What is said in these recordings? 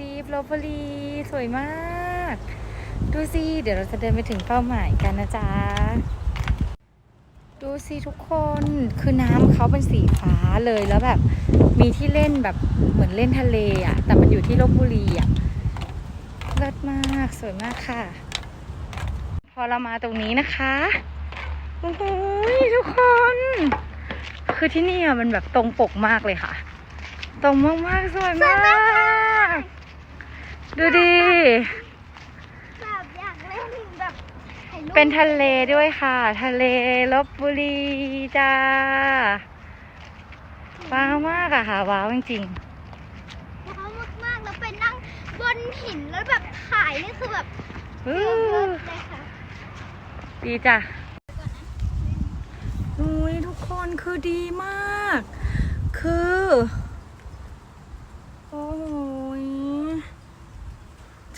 ดีฟลบบุรีสวยมาก ดูสิ เดี๋ยวเราจะเดินไปถึงเป้าหมายกันนะจ๊ะ ดูสิทุกคน คือน้ำเขาเป็นสีฟ้าเลยแล้วแบบ มีที่เล่นแบบเหมือนเล่นทะเลอะ่ะ แต่มันอยู่ที่ลบบุรีอะ่ะ เลิศมาก สวยมากค่ะ พอเรามาตรงนี้นะคะโอ้โหทุกคน คือที่นี่อะมันแบบตรงปกมากเลยค่ะ ตรงมากๆสวยมาก ดูดิ แบบอยากเล่นแบบถ่ายรูปเป็นทะเลด้วยค่ะ ทะเลลบบุรีจ้า ว้าวมากอะค่ะ ว้าวจริงว้าวมากๆแล้วไปนั่งบนหินแล้วแบบถ่ายนี่คือแบบๆเลิอู้ศเลยค่ะดีจ้ะอุ้ยทุกคนคือดีมาก คือโอ้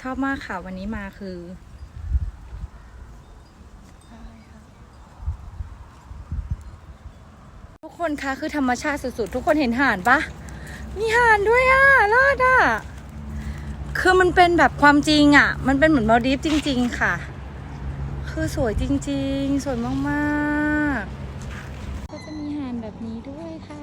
ชอบมากค่ะ วันนี้มาคือทุกคนคะคือธรรมชาติสุดๆ ทุกคนเห็นห่านปะมีห่านด้วยอะรอดอะคือมันเป็นแบบความจริงอะ มันเป็นเหมือนมาดีฟจริง ๆ ค่ะ คือสวยจริง ๆ สวยมากๆ ก็จะมีห่านแบบนี้ด้วยค่ะ